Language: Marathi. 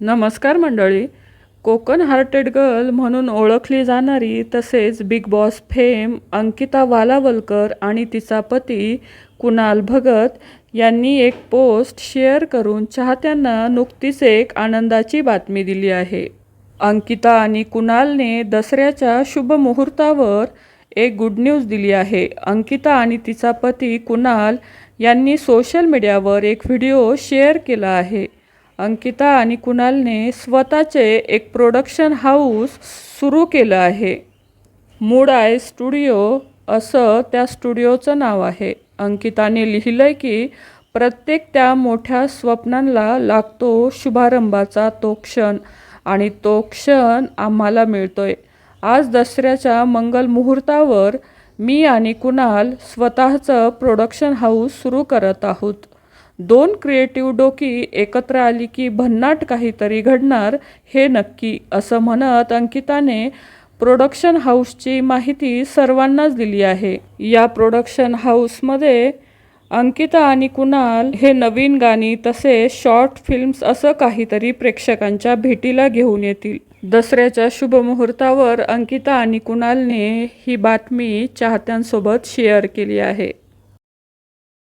नमस्कार मंडळी. कोकण हार्टेड गर्ल म्हणून ओळखली जाणारी तसेच big boss fame Ankita Walawalkar आणि तिचा पती कुणाल भगत यांनी एक पोस्ट शेअर करून चाहत्यांना नुकतीच एक आनंदाची बातमी दिली आहे. अंकिता आणि कुणालने दसऱ्याच्या शुभ मुहूर्तावर एक गुड न्यूज दिली आहे. अंकिता आणि तिचा पती कुणाल यांनी सोशल मीडियावर एक व्हिडिओ शेअर केला आहे. अंकिता आणि कुणालने स्वतःचे एक प्रोडक्शन हाऊस सुरू केलं आहे. मूड आय स्टुडिओ असं त्या स्टुडिओचं नाव आहे. अंकिताने लिहिलंय की प्रत्येक त्या मोठ्या स्वप्नांना लागतो शुभारंभाचा तो क्षण आणि तो क्षण आम्हाला मिळतोय. आज दसऱ्याच्या मंगल मुहूर्तावर मी आणि कुणाल स्वतःचं प्रोडक्शन हाऊस सुरू करत आहोत. दोन क्रिएटिव्ह डोकी एकत्र आली की भन्नाट काहीतरी घडणार हे नक्की असं म्हणत अंकिताने प्रोडक्शन हाऊसची माहिती सर्वांनाच दिली आहे. या प्रोडक्शन हाऊसमध्ये अंकिता आणि कुणाल हे नवीन गाणी तसेच शॉर्ट फिल्म्स असं काहीतरी प्रेक्षकांच्या भेटीला घेऊन येतील. दसऱ्याच्या शुभमुहूर्तावर अंकिता आणि कुणालने ही बातमी चाहत्यांसोबत शेअर केली आहे.